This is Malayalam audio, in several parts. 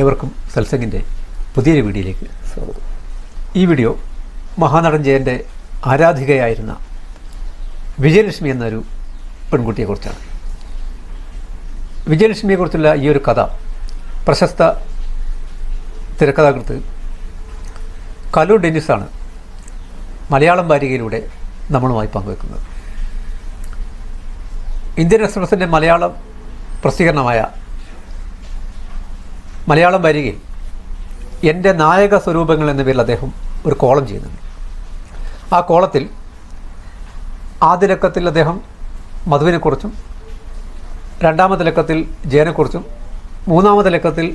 ഏവർക്കും സത്സംഗിന്റെ പുതിയൊരു വീഡിയോയിലേക്ക് സ്വാഗതം. ഈ വീഡിയോ മഹാനടൻ ജയന്റെ ആരാധികയായിരുന്ന വിജയലക്ഷ്മി എന്നൊരു പെൺകുട്ടിയെക്കുറിച്ചാണ് വിജയലക്ഷ്മിയെക്കുറിച്ചുള്ള ഈ ഒരു കഥ പ്രശസ്ത തിരക്കഥാകൃത്ത് കലു ഡെന്നിസാണ് മലയാളം വാരികയിലൂടെ നമ്മളുമായി പങ്കുവെക്കുന്നത്. ഇന്ത്യൻ എക്സ്പ്രസിന്റെ മലയാളം പ്രസിദ്ധീകരണമായ മലയാളം വരികയിൽ എന്റെ നായക സ്വരൂപങ്ങൾ എന്ന പേരിൽ അദ്ദേഹം ഒരു കോളം ചെയ്യുന്നുണ്ട്. ആ കോളത്തിൽ ആദ്യ ലക്കത്തിൽ അദ്ദേഹം മധുവിനെക്കുറിച്ചും രണ്ടാമത്തെ ലക്കത്തിൽ ജയനെക്കുറിച്ചും മൂന്നാമത്തെ ലക്കത്തിൽ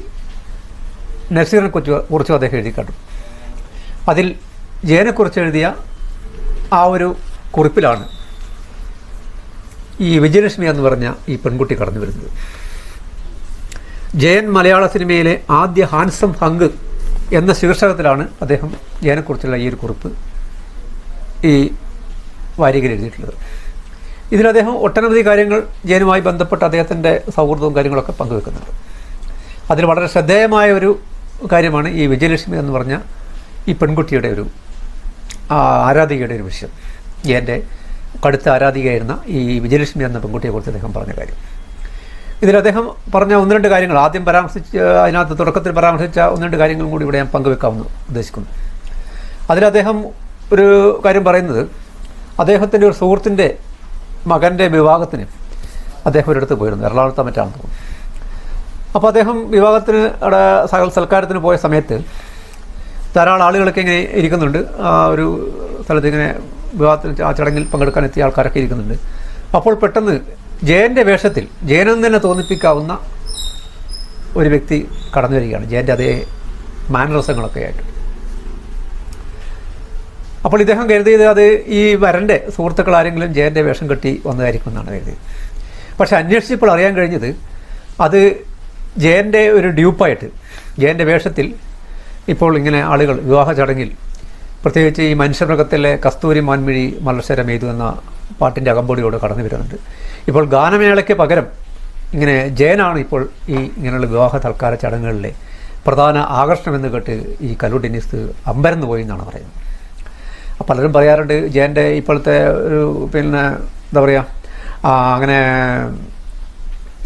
നസീറിനെ കുറിച്ച് കുറിച്ചും അദ്ദേഹം എഴുതി അതിൽ ജയനെക്കുറിച്ച് എഴുതിയ ആ ഒരു കുറിപ്പിലാണ് ഈ വിജയലക്ഷ്മി എന്ന് പറഞ്ഞ ഈ പെൺകുട്ടി കടന്നു വരുന്നത് ജയൻ മലയാള സിനിമയിലെ ആദ്യ ഹാൻസം ഹങ്ക് എന്ന ശീർഷകത്തിലാണ് അദ്ദേഹം ജയനെക്കുറിച്ചുള്ള ഈ ഒരു കുറിപ്പ് ഈ വാരികയിൽ എഴുതിയിട്ടുള്ളത്. ഇതിൽ അദ്ദേഹം ഒട്ടനവധി കാര്യങ്ങൾ ജയനുമായി ബന്ധപ്പെട്ട് അദ്ദേഹത്തിന്റെ സൗഹൃദവും കാര്യങ്ങളൊക്കെ പങ്കുവെക്കുന്നുണ്ട്. അതിൽ വളരെ ശ്രദ്ധേയമായ ഒരു കാര്യമാണ് ഈ വിജയലക്ഷ്മി എന്ന് പറഞ്ഞ ഈ പെൺകുട്ടിയുടെ ഒരു ആരാധികയുടെ ഒരു വിഷയം. ജയന്റെ കടുത്ത ആരാധികയായിരുന്ന ഈ വിജയലക്ഷ്മി എന്ന പെൺകുട്ടിയെക്കുറിച്ച് അദ്ദേഹം പറഞ്ഞ കാര്യം. ഇതിൽ അദ്ദേഹം പറഞ്ഞ ഒന്ന് രണ്ട് കാര്യങ്ങൾ. ആദ്യം പരാമർശിച്ച് അതിനകത്ത് തുടക്കത്തിൽ പരാമർശിച്ച ഒന്ന് രണ്ട് കാര്യങ്ങളും കൂടി ഇവിടെ ഞാൻ പങ്കുവെക്കാമെന്ന് ഉദ്ദേശിക്കുന്നു. അതിൽ അദ്ദേഹം ഒരു കാര്യം പറയുന്നത് അദ്ദേഹത്തിന്റെ ഒരു സുഹൃത്തിന്റെ മകന്റെ വിവാഹത്തിന് അദ്ദേഹം ഒരിടത്ത് പോയിരുന്നു. എറണാകുളത്ത് മറ്റാണെന്ന് തോന്നുന്നു. അപ്പോൾ അദ്ദേഹം വിവാഹത്തിന് അവിടെ സകൽ സൽക്കാരത്തിന് പോയ സമയത്ത് ധാരാളം ആളുകളൊക്കെ ഇങ്ങനെ ഇരിക്കുന്നുണ്ട്. ആ ഒരു സ്ഥലത്ത് ഇങ്ങനെ വിവാഹത്തിന് ആ ചടങ്ങിൽ പങ്കെടുക്കാൻ എത്തിയ ആൾക്കാരൊക്കെ ഇരിക്കുന്നുണ്ട്. അപ്പോൾ പെട്ടെന്ന് ജയന്റെ വേഷത്തിൽ ജയനെന്ന് തന്നെ തോന്നിപ്പിക്കാവുന്ന ഒരു വ്യക്തി കടന്നു വരികയാണ്. ജയന്റെ അതേ മാനറസങ്ങളൊക്കെ ആയിട്ട്. അപ്പോൾ ഇദ്ദേഹം കരുതിയത് അത് ഈ വരന്റെ സുഹൃത്തുക്കൾ ആരെങ്കിലും ജയന്റെ വേഷം കെട്ടി വന്നതായിരിക്കും എന്നാണ് കരുതിയത്. പക്ഷെ അന്വേഷിച്ചപ്പോൾ അറിയാൻ കഴിഞ്ഞത് അത് ജയന്റെ ഒരു ഡ്യൂപ്പായിട്ട് ജയന്റെ വേഷത്തിൽ ഇപ്പോൾ ഇങ്ങനെ ആളുകൾ വിവാഹ ചടങ്ങിൽ പ്രത്യേകിച്ച് ഈ മനുഷ്യമൃഗത്തിലെ കസ്തൂരി മാൻമിഴി മലർശരം എഴുതുന്ന പാട്ടിന്റെ അകമ്പടിയോട് കടന്നു വരുന്നുണ്ട്. ഇപ്പോൾ ഗാനമേളയ്ക്ക് പകരം ഇങ്ങനെ ജയനാണ് ഇപ്പോൾ ഈ ഇങ്ങനെയുള്ള വിവാഹ തൽക്കാല ചടങ്ങുകളിലെ പ്രധാന ആകർഷണമെന്ന് കേട്ട് ഈ കല്ലു ടെന്നീസ് അമ്പരന്ന് പോയി എന്നാണ് പറയുന്നത്. പലരും പറയാറുണ്ട് ജയന്റെ ഇപ്പോഴത്തെ ഒരു പിന്നെ എന്താ പറയുക അങ്ങനെ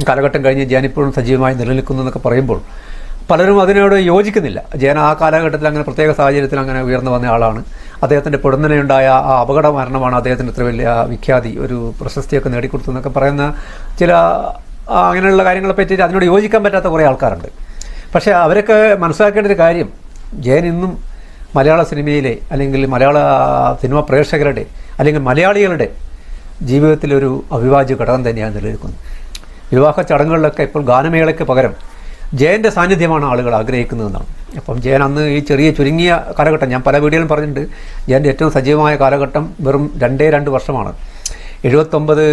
കാലഘട്ടം കഴിഞ്ഞ് ജയൻ ഇപ്പോഴും സജീവമായി നിലനിൽക്കുന്നു എന്നൊക്കെ പറയുമ്പോൾ പലരും അതിനോട് യോജിക്കുന്നില്ല. ജയൻ ആ കാലഘട്ടത്തിൽ അങ്ങനെ പ്രത്യേക സാഹചര്യത്തിൽ അങ്ങനെ ഉയർന്നു വന്ന ആളാണ്. അദ്ദേഹത്തിന്റെ പൊടുന്നനെയുണ്ടായ ആ അപകട മരണമാണ് അദ്ദേഹത്തിന് ഇത്ര വലിയ വിഖ്യാതി ഒരു പ്രശസ്തിയൊക്കെ നേടിക്കൊടുത്തു എന്നൊക്കെ പറയുന്ന ചില അങ്ങനെയുള്ള കാര്യങ്ങളെ പറ്റി അതിനോട് യോജിക്കാൻ പറ്റാത്ത കുറേ ആൾക്കാരുണ്ട്. പക്ഷേ അവരൊക്കെ മനസ്സിലാക്കേണ്ട ഒരു കാര്യം ജയൻ ഇന്നും മലയാള സിനിമയിലെ അല്ലെങ്കിൽ മലയാള സിനിമ പ്രേക്ഷകരുടെ അല്ലെങ്കിൽ മലയാളികളുടെ ജീവിതത്തിലൊരു അവിഭാജ്യ ഘടകം തന്നെയാണ് നിലനിൽക്കുന്നത്. വിവാഹ ചടങ്ങുകളിലൊക്കെ ഇപ്പോൾ ഗാനമേളയ്ക്ക് പകരം ജയന്റെ സാന്നിധ്യമാണ് ആളുകൾ ആഗ്രഹിക്കുന്നതെന്നാണ്. അപ്പം ജയൻ അന്ന് ഈ ചെറിയ ചുരുങ്ങിയ കാലഘട്ടം ഞാൻ പല വീഡിയോയിലും പറഞ്ഞിട്ടുണ്ട് ജയന്റെ ഏറ്റവും സജീവമായ കാലഘട്ടം വെറും രണ്ടേ രണ്ട് വർഷമാണ്. എഴുപത്തൊമ്പത്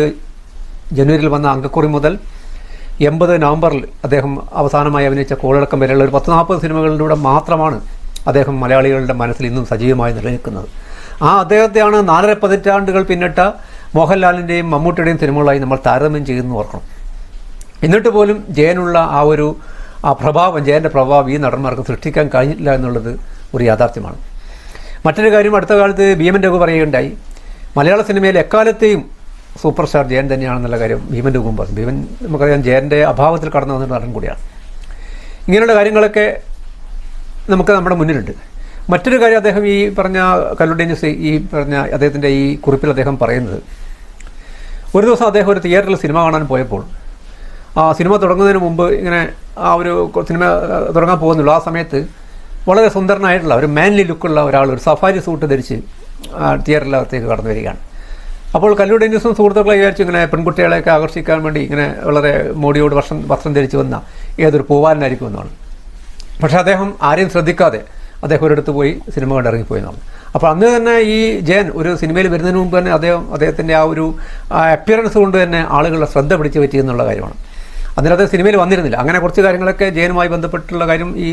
ജനുവരിയിൽ വന്ന അങ്കക്കുറി മുതൽ എൺപത് നവംബറിൽ അദ്ദേഹം അവസാനമായി അഭിനയിച്ച കോളടക്കം വരെയുള്ള ഒരു പത്ത് നാൽപ്പത് സിനിമകളിലൂടെ മാത്രമാണ് അദ്ദേഹം മലയാളികളുടെ മനസ്സിൽ ഇന്നും സജീവമായി നിലനിൽക്കുന്നത്. ആ അദ്ദേഹത്തെയാണ് നാലര പതിറ്റാണ്ടുകൾ പിന്നിട്ട മോഹൻലാലിന്റെയും മമ്മൂട്ടിയുടെയും സിനിമകളായി നമ്മൾ താരതമ്യം ചെയ്യുന്നു ഓർക്കണം. എന്നിട്ട് പോലും ജയനുള്ള ആ ഒരു ആ പ്രഭാവം ജയന്റെ പ്രഭാവം ഈ നടന്മാർക്ക് സൃഷ്ടിക്കാൻ കഴിഞ്ഞില്ല എന്നുള്ളത് ഒരു യാഥാർത്ഥ്യമാണ്. മറ്റൊരു കാര്യം അടുത്ത കാലത്ത് ഭീമൻ രഘു പറയുകയുണ്ടായി. മലയാള സിനിമയിൽ എക്കാലത്തെയും സൂപ്പർ സ്റ്റാർ ജയൻ തന്നെയാണെന്നുള്ള കാര്യം ഭീമൻ രഘുവും പറഞ്ഞു. ഭീമൻ നമുക്കറിയാം ജയന്റെ അഭാവത്തിൽ കടന്നു വന്ന നടൻ കൂടിയാണ്. ഇങ്ങനെയുള്ള കാര്യങ്ങളൊക്കെ നമുക്ക് നമ്മുടെ മുന്നിലുണ്ട്. മറ്റൊരു കാര്യം അദ്ദേഹം ഈ പറഞ്ഞ കല്ലുഡേഞ്ചസ് ഈ പറഞ്ഞ അദ്ദേഹത്തിന്റെ ഈ കുറിപ്പിൽ അദ്ദേഹം പറയുന്നത് ഒരു ദിവസം അദ്ദേഹം ഒരു തിയേറ്ററിൽ സിനിമ കാണാൻ പോയപ്പോൾ ആ സിനിമ തുടങ്ങുന്നതിന് മുമ്പ് ഇങ്ങനെ ആ ഒരു സിനിമ തുടങ്ങാൻ പോകുന്നുള്ളൂ. ആ സമയത്ത് വളരെ സുന്ദരനായിട്ടുള്ള ഒരു മാൻലി ലുക്കുള്ള ഒരാൾ ഒരു സഫാരി സൂട്ട് ധരിച്ച് ആ, തിയേറ്ററിനകത്തേക്ക് കടന്നു വരികയാണ്. അപ്പോൾ കല്ലൂടെ ഡെന്നിസും സുഹൃത്തുക്കളെ വിചാരിച്ചു ഇങ്ങനെ പെൺകുട്ടികളെയൊക്കെ ആകർഷിക്കാൻ വേണ്ടി ഇങ്ങനെ വളരെ മോഡിയോട് വർഷം വസ്ത്രം ധരിച്ച് വന്ന ഏതൊരു പോവാനായിരിക്കും എന്നാണ്. പക്ഷേ അദ്ദേഹം ആരെയും ശ്രദ്ധിക്കാതെ അദ്ദേഹം ഒരിടത്ത് പോയി സിനിമ കണ്ട് ഇറങ്ങിപ്പോയെന്നാണ് അപ്പോൾ അന്ന് തന്നെ ഈ ജയൻ ഒരു സിനിമയിൽ വരുന്നതിന് മുമ്പ് തന്നെ അദ്ദേഹം അദ്ദേഹത്തിന്റെ ആ ഒരു അപ്പിയറൻസ് കൊണ്ട് തന്നെ ആളുകളുടെ ശ്രദ്ധ പിടിച്ചു പറ്റി എന്നുള്ള കാര്യമാണ്. അദ്ദേഹം സിനിമയിൽ വന്നിരുന്നില്ല. അങ്ങനെ കുറച്ച് കാര്യങ്ങളൊക്കെ ജയനുമായി ബന്ധപ്പെട്ടുള്ള കാര്യം ഈ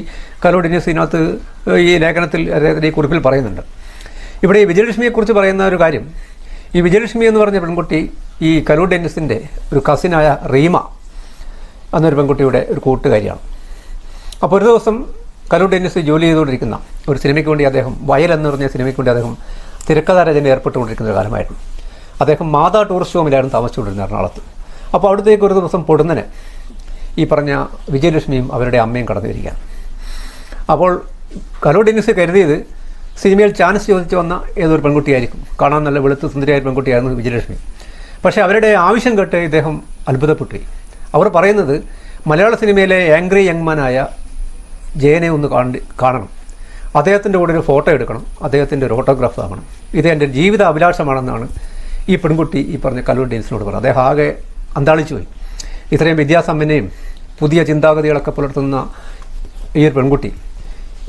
കലോഡിനിയസ് ഇതിനകത്ത് ഈ ലേഖനത്തിൽ അദ്ദേഹത്തിന്റെ ഈ കുറിപ്പിൽ പറയുന്നുണ്ട്. ഇവിടെ ഈ വിജയലക്ഷ്മിയെക്കുറിച്ച് പറയുന്ന ഒരു കാര്യം ഈ വിജയലക്ഷ്മി എന്ന് പറഞ്ഞ പെൺകുട്ടി ഈ കലു ഡെന്നിസിന്റെ ഒരു കസിനായ റീമ എന്നൊരു പെൺകുട്ടിയുടെ ഒരു കൂട്ടുകാരിയാണ്. അപ്പോൾ ഒരു ദിവസം കലൂർ ഡെന്നിസ് ജോലി ചെയ്തുകൊണ്ടിരിക്കുന്ന ഒരു സിനിമയ്ക്ക് വേണ്ടി അദ്ദേഹം വയൽ എന്ന് പറഞ്ഞ സിനിമയ്ക്ക് വേണ്ടി അദ്ദേഹം തിരക്കഥാരചന ഏർപ്പെട്ടുകൊണ്ടിരിക്കുന്ന ഒരു കാലമായിരുന്നു. അദ്ദേഹം മാതാ ടൂറിസ്റ്റ് ഹോമിലായിരുന്നു താമസിച്ചുകൊണ്ടിരുന്നത് എറണാകുളത്ത്. അപ്പോൾ അവിടത്തേക്ക് ഒരു ദിവസം പൊടുന്നനെ ഈ പറഞ്ഞ വിജയലക്ഷ്മിയും അവരുടെ അമ്മയും കടന്നു വരികയാണ് അപ്പോൾ കലോ ഡെന്നിസ് കരുതിയത് സിനിമയിൽ ചാൻസ് ചോദിച്ചു വന്ന ഏതൊരു പെൺകുട്ടിയായിരിക്കും? കാണാൻ നല്ല വെളുത്ത് സുന്ദരിയായ പെൺകുട്ടിയായിരുന്നു വിജയലക്ഷ്മി. പക്ഷേ അവരുടെ ആവശ്യം കേട്ട് ഇദ്ദേഹം അത്ഭുതപ്പെട്ടു. അവർ പറയുന്നത് മലയാള സിനിമയിലെ ആംഗ്രി യങ്മാനായ ജയനെ ഒന്ന് കാണി കാണണം. അദ്ദേഹത്തിന്റെ കൂടെ ഒരു ഫോട്ടോ എടുക്കണം. അദ്ദേഹത്തിന്റെ ഒരു ഓട്ടോഗ്രാഫ് ആകണം ഇത് എന്റെ ജീവിത അഭിലാഷമാണെന്നാണ് ഈ പെൺകുട്ടി ഈ പറഞ്ഞ കലൂർ ഡെൻസിനോട് പറഞ്ഞത്. അദ്ദേഹം ആകെ അന്താളിച്ചു പോയി. ഇത്രയും വിദ്യാസമ്പന്നയും പുതിയ ചിന്താഗതികളൊക്കെ പുലർത്തുന്ന ഈ ഒരു പെൺകുട്ടി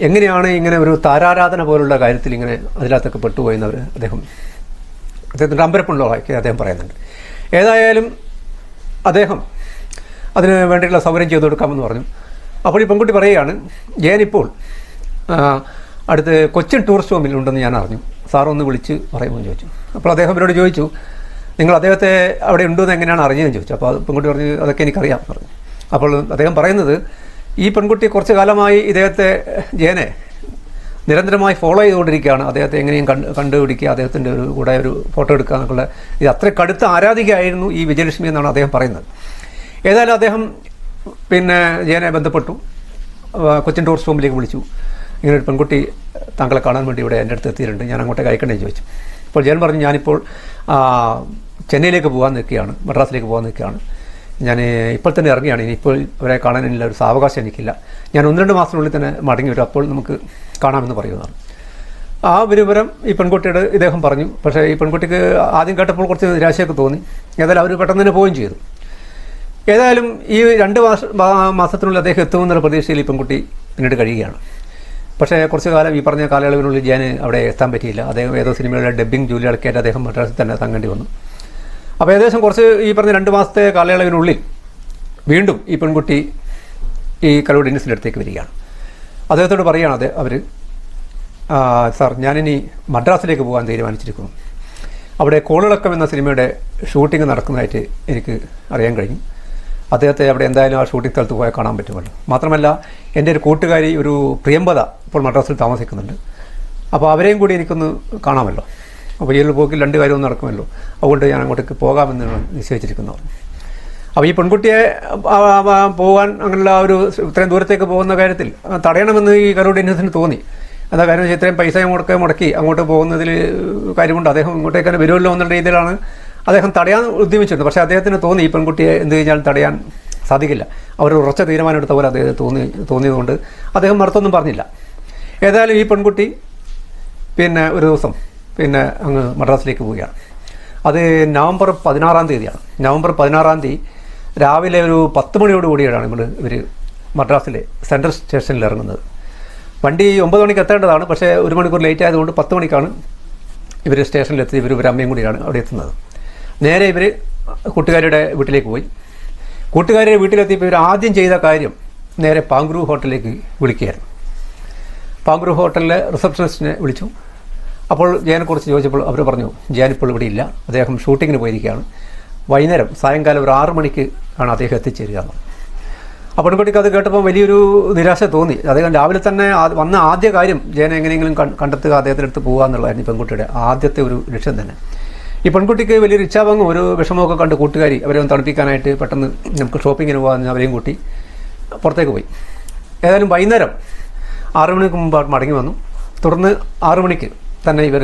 എങ്ങനെയാണ് ഇങ്ങനെ ഒരു താരാരാധന പോലുള്ള കാര്യത്തിൽ ഇങ്ങനെ അതിനകത്തൊക്കെ പെട്ടുപോയെന്നവർ അദ്ദേഹം അദ്ദേഹത്തിന്റെ അമ്പരപ്പുള്ളതായിരിക്കും അദ്ദേഹം പറയുന്നുണ്ട്. ഏതായാലും അദ്ദേഹം അതിന് വേണ്ടിയിട്ടുള്ള സൗകര്യം ചെയ്തു കൊടുക്കാമെന്ന് പറഞ്ഞു. അപ്പോൾ ഈ പെൺകുട്ടി പറയുകയാണ് ഞാനിപ്പോൾ അടുത്ത് കൊച്ചിൻ ടൂറിസ്റ്റ് ഹോമിൽ ഉണ്ടെന്ന് ഞാൻ അറിഞ്ഞു. സാറൊന്ന് വിളിച്ച് പറയുമെന്ന് ചോദിച്ചു. അപ്പോൾ അദ്ദേഹം എന്നോട് ചോദിച്ചു നിങ്ങൾ അദ്ദേഹത്തെ അവിടെ ഉണ്ടോ ഉണ്ടെന്ന് എങ്ങനെയാണ് അറിഞ്ഞതെന്ന് ചോദിച്ചു. അപ്പോൾ പെൺകുട്ടി പറഞ്ഞു അതൊക്കെ എനിക്കറിയാം എന്ന് പറഞ്ഞു. അപ്പോൾ അദ്ദേഹം പറയുന്നത് ഈ പെൺകുട്ടി കുറച്ച് കാലമായി ഇദ്ദേഹത്തെ ജയനെ നിരന്തരമായി ഫോളോ ചെയ്തുകൊണ്ടിരിക്കുകയാണ്. അദ്ദേഹത്തെ എങ്ങനെയും കണ്ട് കണ്ടുപിടിക്കുക അദ്ദേഹത്തിന്റെ ഒരു കൂടെ ഒരു ഫോട്ടോ എടുക്കുക എന്നൊക്കെയുള്ള ഇത് അത്ര കടുത്ത ആരാധികയായിരുന്നു ഈ വിജയലക്ഷ്മി എന്നാണ് അദ്ദേഹം പറയുന്നത്. ഏതായാലും അദ്ദേഹം പിന്നെ ജയനെ ബന്ധപ്പെട്ടു. കൊച്ചിൻ ടൂറിസ്റ്റ് ഹോമിലേക്ക് വിളിച്ചു. ഇങ്ങനെ ഒരു പെൺകുട്ടി താങ്കളെ കാണാൻ വേണ്ടി ഇവിടെ എന്റെ അടുത്ത് എത്തിയിട്ടുണ്ട്. ഞാൻ അങ്ങോട്ടേക്ക് അയക്കണേ എന്ന് ചോദിച്ചു. അപ്പോൾ ജയൻ പറഞ്ഞു ഞാനിപ്പോൾ ചെന്നൈയിലേക്ക് പോകാൻ നിൽക്കുകയാണ് മദ്രാസിലേക്ക് പോകാൻ നിൽക്കുകയാണ്. ഞാൻ ഇപ്പോൾ തന്നെ ഇറങ്ങിയാണ് ഇനിയിപ്പോൾ അവരെ കാണാനുള്ള ഒരു സാവകാശം എനിക്കില്ല. ഞാൻ ഒന്ന് രണ്ട് മാസത്തിനുള്ളിൽ തന്നെ മടങ്ങി വരും അപ്പോൾ നമുക്ക് കാണാമെന്ന് പറയുന്നതാണ്. ആ വിവരം ഈ പെൺകുട്ടിയുടെ ഇദ്ദേഹം പറഞ്ഞു. പക്ഷേ ഈ പെൺകുട്ടിക്ക് ആദ്യം കേട്ടപ്പോൾ കുറച്ച് നിരാശയൊക്കെ തോന്നി. ഏതായാലും അവർ പെട്ടെന്ന് തന്നെ പോവുകയും ചെയ്തു. ഏതായാലും ഈ രണ്ട് മാസത്തിനുള്ളിൽ അദ്ദേഹം എത്തുമെന്നുള്ള പ്രതീക്ഷയിൽ ഈ പെൺകുട്ടി പിന്നീട് കഴിയുകയാണ്. പക്ഷേ കുറച്ച് കാലം ഈ പറഞ്ഞ കാലയളവിനുള്ളിൽ ഞാൻ അവിടെ എത്താൻ പറ്റിയില്ല. അദ്ദേഹം ഏതോ സിനിമയുടെ ഡബ്ബിംഗ് ജോലി ആയിട്ട് അദ്ദേഹം മദ്രാസിൽ തന്നെ തങ്ങേണ്ടി വന്നു. അപ്പോൾ ഏകദേശം കുറച്ച് ഈ പറഞ്ഞ രണ്ട് മാസത്തെ കാലയളവിനുള്ളിൽ വീണ്ടും ഈ പെൺകുട്ടി ഈ കലൂർ ഡെന്നിസിന്റെ അടുത്തേക്ക് വരികയാണ്. അദ്ദേഹത്തോട് പറയുകയാണ് അത് അവർ സാർ ഞാനിനി മദ്രാസിലേക്ക് പോകാൻ തീരുമാനിച്ചിരിക്കുന്നു. അവിടെ കോളിളക്കം എന്ന സിനിമയുടെ ഷൂട്ടിംഗ് നടക്കുന്നതായിട്ട് എനിക്ക് അറിയാൻ കഴിഞ്ഞു. അദ്ദേഹത്തെ അവിടെ എന്തായാലും ആ ഷൂട്ടിംഗ് സ്ഥലത്ത് പോയാൽ കാണാൻ പറ്റുമല്ലോ. മാത്രമല്ല എന്റെ ഒരു കൂട്ടുകാരി ഒരു പ്രിയമ്പത ഇപ്പോൾ മദ്രാസിൽ താമസിക്കുന്നുണ്ട്. അപ്പോൾ അവരെയും കൂടി എനിക്കൊന്ന് കാണാമല്ലോ. അപ്പോൾ ജയിലിൽ പോക്കിൽ രണ്ട് കാര്യവും നടക്കുമല്ലോ. അതുകൊണ്ട് ഞാൻ അങ്ങോട്ടേക്ക് പോകാമെന്നാണ് നിശ്ചയിച്ചിരിക്കുന്നത് അപ്പോൾ ഈ പെൺകുട്ടിയെ പോകാൻ അങ്ങനെയുള്ള ഒരു ഇത്രയും ദൂരത്തേക്ക് പോകുന്ന കാര്യത്തിൽ തടയണമെന്ന് ഈ കരോട് ഇന്നസിന് തോന്നി. എന്താ കാര്യം വെച്ചാൽ ഇത്രയും പൈസ മുടക്കി മുടക്കി അങ്ങോട്ട് പോകുന്നതിൽ കാര്യമുണ്ട്. അദ്ദേഹം ഇങ്ങോട്ടേക്ക് തന്നെ വരുമല്ലോ എന്നുള്ള രീതിയിലാണ് അദ്ദേഹം തടയാൻ ഉദ്യമിച്ചിരുന്നത്. പക്ഷേ അദ്ദേഹത്തിന് തോന്നി ഈ പെൺകുട്ടിയെ എന്ത് കഴിഞ്ഞാൽ തടയാൻ സാധിക്കില്ല. അവർ ഉറച്ച തീരുമാനം എടുത്ത പോലെ അദ്ദേഹം തോന്നി തോന്നിയതുകൊണ്ട് അദ്ദേഹം മറുത്തൊന്നും പറഞ്ഞില്ല. ഏതായാലും ഈ പെൺകുട്ടി പിന്നെ ഒരു ദിവസം പിന്നെ അങ്ങ് മദ്രാസിലേക്ക് പോവുകയാണ്. അത് നവംബർ പതിനാറാം തീയതിയാണ്. നവംബർ പതിനാറാം തീയതി രാവിലെ ഒരു പത്ത് മണിയോട് കൂടിയാണ് നമ്മൾ ഇവർ മദ്രാസിലെ സെൻട്രൽ സ്റ്റേഷനിൽ ഇറങ്ങുന്നത്. വണ്ടി ഒമ്പത് മണിക്ക് എത്തേണ്ടതാണ്. പക്ഷേ ഒരു മണിക്കൂർ ലേറ്റ് ആയതുകൊണ്ട് പത്ത് മണിക്കാണ് ഇവർ സ്റ്റേഷനിലെത്തി ഇവർ ഒരു അമ്മയും കൂടിയാണ് അവിടെ എത്തുന്നത്. നേരെ ഇവർ കൂട്ടുകാരുടെ വീട്ടിലേക്ക് പോയി. കൂട്ടുകാരുടെ വീട്ടിലെത്തിയപ്പോൾ ഇവർ ആദ്യം ചെയ്ത കാര്യം നേരെ പാങ്ക്രൂ ഹോട്ടലിലേക്ക് വിളിക്കുകയായിരുന്നു. പാങ്ക്രൂ ഹോട്ടലിലെ റിസപ്ഷനിസ്റ്റിനെ വിളിച്ചു. അപ്പോൾ ജയനെക്കുറിച്ച് ചോദിച്ചപ്പോൾ അവർ പറഞ്ഞു ജയൻ ഇപ്പോൾ ഇവിടെ ഇല്ല. അദ്ദേഹം ഷൂട്ടിങ്ങിന് പോയിരിക്കുകയാണ്. വൈകുന്നേരം സായങ്കാലം ഒരു ആറ് മണിക്ക് ആണ് അദ്ദേഹം എത്തിച്ചേരുക എന്ന്. അപ്പോൾ പെൺകുട്ടിക്ക് അത് കേട്ടപ്പോൾ വലിയൊരു നിരാശ തോന്നി. അദ്ദേഹം രാവിലെ തന്നെ വന്ന ആദ്യ കാര്യം ജയനെ എങ്ങനെയെങ്കിലും കണ്ടെത്തുക അദ്ദേഹത്തിന്റെ അടുത്ത് പോകുക എന്നുള്ളതായിരുന്നു പെൺകുട്ടിയുടെ ആദ്യത്തെ ഒരു ലക്ഷ്യം തന്നെ. ഈ പെൺകുട്ടിക്ക് വലിയൊരു ഇച്ഛാഭംഗം ഒരു വിഷമമൊക്കെ കണ്ട് കൂട്ടുകാരി അവരെ ഒന്ന് തണുപ്പിക്കാനായിട്ട് പെട്ടെന്ന് നമുക്ക് ഷോപ്പിങ്ങിന് പോകാമെന്ന് അവരെയും കൂട്ടി പുറത്തേക്ക് പോയി. ഏതായാലും വൈകുന്നേരം ആറു മണിക്ക് മുമ്പ് മടങ്ങി വന്നു. തുടർന്ന് ആറു മണിക്ക് തന്നെ ഇവർ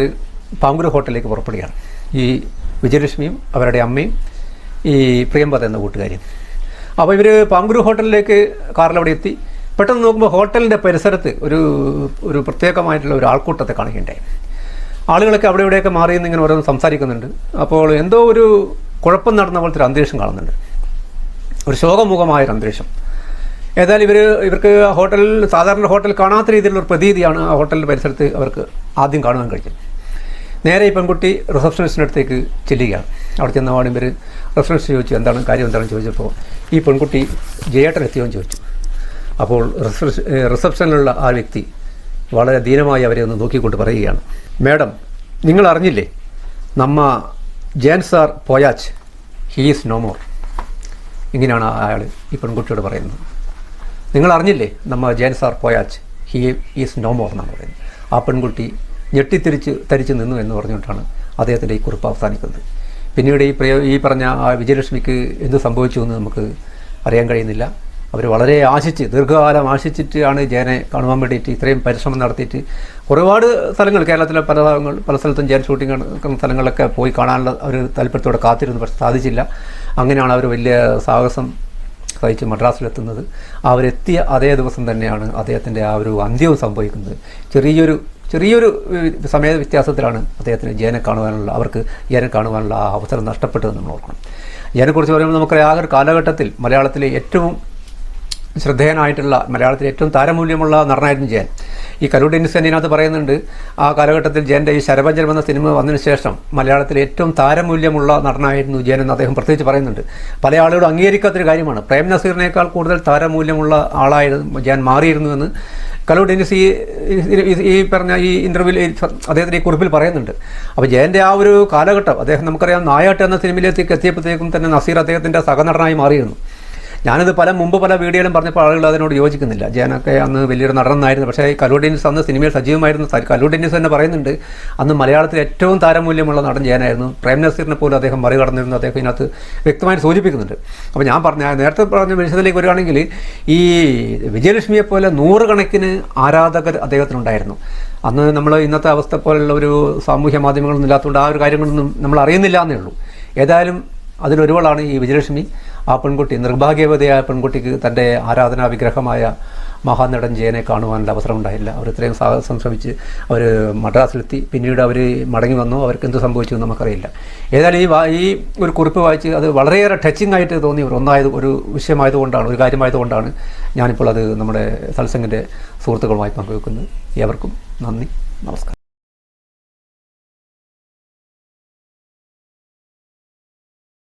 പാങ്കുര ഹോട്ടലിലേക്ക് പുറപ്പെടുകയാണ്. ഈ വിജയലക്ഷ്മിയും അവരുടെ അമ്മയും ഈ പ്രിയമ്പത എന്ന കൂട്ടുകാരിയും. അപ്പോൾ ഇവർ പാങ്കുരു ഹോട്ടലിലേക്ക് കാറിലവിടെ എത്തി. പെട്ടെന്ന് നോക്കുമ്പോൾ ഹോട്ടലിന്റെ പരിസരത്ത് ഒരു ഒരു പ്രത്യേകമായിട്ടുള്ള ഒരു ആൾക്കൂട്ടത്തെ കാണുകയുണ്ടായി. ആളുകളൊക്കെ അവിടെ ഇവിടെയൊക്കെ മാറി ഇങ്ങനെ ഓരോന്ന് സംസാരിക്കുന്നുണ്ട്. അപ്പോൾ എന്തോ ഒരു കുഴപ്പം നടന്ന പോലത്തെ ഒരു അന്തരീക്ഷം കാണുന്നുണ്ട്. ഒരു ശോകമുഖമായൊരു അന്തരീക്ഷം. ഏതായാലും ഇവർ ഇവർക്ക് ഹോട്ടൽ സാധാരണ ഹോട്ടൽ കാണാത്ത രീതിയിലുള്ള ഒരു പ്രതീതിയാണ് ആ ഹോട്ടലിന്റെ പരിസരത്ത് അവർക്ക് ആദ്യം കാണുവാൻ കഴിഞ്ഞത് നേരെ ഈ പെൺകുട്ടി റിസപ്ഷനിസ്റ്റിന്റെ അടുത്തേക്ക് ചെല്ലുകയാണ്. അവിടെ ചെന്ന പാടും ഇവർ റിസപ്ഷനിസ്റ്റ് ചോദിച്ചു എന്താണ് കാര്യം? എന്താണെന്ന് ചോദിച്ചപ്പോൾ ഈ പെൺകുട്ടി ജയേട്ടൻ എത്തിയോന്ന് ചോദിച്ചു. അപ്പോൾ റിസപ്ഷ- റിസപ്ഷനിലുള്ള ആ വ്യക്തി വളരെ ദീനമായി അവരെ ഒന്ന് നോക്കിക്കൊണ്ട് പറയുകയാണ് മാഡം നിങ്ങൾ അറിഞ്ഞില്ലേ? നമ്മ ജയൻ സാർ പോയാച്ച്. ഹീ ഈസ് നോ മോർ ഇങ്ങനെയാണ് അയാൾ ഈ പെൺകുട്ടിയോട് പറയുന്നത്. നിങ്ങൾ അറിഞ്ഞില്ലേ നമ്മൾ ജയൻ സാർ പോയാച്ച്? ഹി ഈസ് നോ മോർ എന്നാണ് പറയുന്നത്. ആ പെൺകുട്ടി ഞെട്ടിത്തിരിച്ച് തരിച്ച് നിന്നു എന്ന് പറഞ്ഞുകൊണ്ടാണ് അദ്ദേഹത്തിന്റെ ഈ കുറിപ്പ് അവസാനിക്കുന്നത്. പിന്നീട് ഈ പ്രയോ ഈ പറഞ്ഞ ആ വിജയലക്ഷ്മിക്ക് എന്ത് സംഭവിച്ചു എന്ന് നമുക്ക് അറിയാൻ കഴിയുന്നില്ല. അവർ വളരെ ആശിച്ച് ദീർഘകാലം ആശിച്ചിട്ടാണ് ജയനെ കാണുവാൻ വേണ്ടിയിട്ട് ഇത്രയും പരിശ്രമം നടത്തിയിട്ട് ഒരുപാട് സ്ഥലങ്ങൾ കേരളത്തിലെ പല ഭാഗങ്ങൾ പല സ്ഥലത്തും ജയൻ ഷൂട്ടിംഗ് നടക്കുന്ന സ്ഥലങ്ങളിലൊക്കെ പോയി കാണാനുള്ള ഒരു താല്പര്യത്തോടെ കാത്തിരുന്നു പക്ഷെ സാധിച്ചില്ല. അങ്ങനെയാണ് അവർ വലിയ സാഹസം സഹിച്ച് മദ്രാസിലെത്തുന്നത്. അവരെത്തിയ അതേ ദിവസം തന്നെയാണ് അദ്ദേഹത്തിന്റെ ആ ഒരു അന്ത്യവും സംഭവിക്കുന്നത്. ചെറിയൊരു ചെറിയൊരു സമയ വ്യത്യാസത്തിലാണ് അദ്ദേഹത്തിന് ജയനെ കാണുവാനുള്ള അവർക്ക് ജയനെ കാണുവാനുള്ള ആ അവസരം നഷ്ടപ്പെട്ടതെന്ന് നമ്മൾ ഓർക്കണം. ജയനെക്കുറിച്ച് പറയുമ്പോൾ നമുക്കറിയാം ആ ഒരു കാലഘട്ടത്തിൽ മലയാളത്തിലെ ഏറ്റവും ശ്രദ്ധേയനായിട്ടുള്ള മലയാളത്തിൽ ഏറ്റവും താരമൂല്യമുള്ള നടനായിരുന്നു ജയൻ. ഈ കലൂർ ഡെന്നിസ് അതിനകത്ത് പറയുന്നുണ്ട് ആ കാലഘട്ടത്തിൽ ജയന്റെ ഈ ശരഭഞ്ജനം എന്ന സിനിമ വന്നതിന് ശേഷം മലയാളത്തിലെ ഏറ്റവും താരമൂല്യമുള്ള നടനായിരുന്നു ജയൻ എന്ന് അദ്ദേഹം പ്രത്യേകിച്ച് പറയുന്നുണ്ട്. പല ആളുകളും അംഗീകരിക്കാത്തൊരു കാര്യമാണ്. പ്രേം നസീറിനേക്കാൾ കൂടുതൽ താരമൂല്യമുള്ള ആളായിരുന്നു ജയൻ മാറിയിരുന്നുവെന്ന് കലൂർ ഡെന്നിസ് ഈ- ഈ പറഞ്ഞ ഈ ഇന്റർവ്യൂവിൽ അദ്ദേഹത്തിന്റെ ഈ കുറിപ്പിൽ പറയുന്നുണ്ട്. അപ്പോൾ ജയന്റെ ആ ഒരു കാലഘട്ടം അദ്ദേഹം നമുക്കറിയാം നായാട്ട് എന്ന സിനിമയിലേക്ക് എത്തിയപ്പോഴത്തേക്കും തന്നെ നസീർ അദ്ദേഹത്തിന്റെ സഹനടനായി മാറിയിരുന്നു. ഞാനിത് പല മുമ്പ് പല വീഡിയോയിലും പറഞ്ഞപ്പോൾ ആളുകൾ അതിനോട് യോജിക്കുന്നില്ല. ജയനൊക്കെ അന്ന് വലിയൊരു നടനായിരുന്നു പക്ഷേ ഡെന്നിസ് അന്ന് സിനിമയിൽ സജീവമായിരുന്ന. സ- കലൂർ ഡെന്നിസ് തന്നെ പറയുന്നുണ്ട്. അന്ന് മലയാളത്തിൽ ഏറ്റവും താരമൂല്യമുള്ള നടൻ ജയനായിരുന്നു. പ്രേം നസീറിനെ പോലും അദ്ദേഹം മറികടന്നിരുന്നു. അദ്ദേഹം ഇതിനകത്ത് വ്യക്തമായി സൂചിപ്പിക്കുന്നുണ്ട്. അപ്പോൾ ഞാൻ പറഞ്ഞ നേരത്തെ പറഞ്ഞ വിഷയത്തിലേക്ക് വരികയാണെങ്കിൽ ഈ വിജയലക്ഷ്മിയെ പോലെ നൂറുകണക്കിന് ആരാധകർ അദ്ദേഹത്തിനുണ്ടായിരുന്നു. അന്ന് നമ്മൾ ഇന്നത്തെ അവസ്ഥ പോലുള്ള ഒരു സാമൂഹ്യ മാധ്യമങ്ങളൊന്നും ഇല്ലാത്തതുകൊണ്ട് ആ ഒരു കാര്യങ്ങളൊന്നും നമ്മൾ അറിയുന്നില്ല എന്നേ ഉള്ളൂ. ഏതായാലും അതിലൊരുവളാണ് ഈ വിജയലക്ഷ്മി. ആ പെൺകുട്ടി നിർഭാഗ്യവതിയായ പെൺകുട്ടിക്ക് തന്റെ ആരാധനാ വിഗ്രഹമായ മഹാനടൻ ജയനെ കാണുവാനുള്ള അവസരം ഉണ്ടായില്ല. അവർ ഇത്രയും സാഹസം ശ്രമിച്ച് അവർ മദ്രാസിലെത്തി. പിന്നീട് അവർ മടങ്ങി വന്നു. അവർക്ക് എന്ത് സംഭവിച്ചു എന്ന് നമുക്കറിയില്ല. ഏതായാലും ഈ വാ ഈ ഒരു കുറിപ്പ് വായിച്ച് അത് വളരെയേറെ ടച്ചിങ് ആയിട്ട് തോന്നി. ഒരു ഒന്നായത് ഒരു വിഷയമായതുകൊണ്ടാണ് ഒരു കാര്യമായതുകൊണ്ടാണ് ഞാനിപ്പോൾ അത് നമ്മുടെ സത്സംഗിന്റെ സുഹൃത്തുക്കളുമായി പങ്കുവെക്കുന്നത്. ഏവർക്കും നന്ദി. നമസ്കാരം.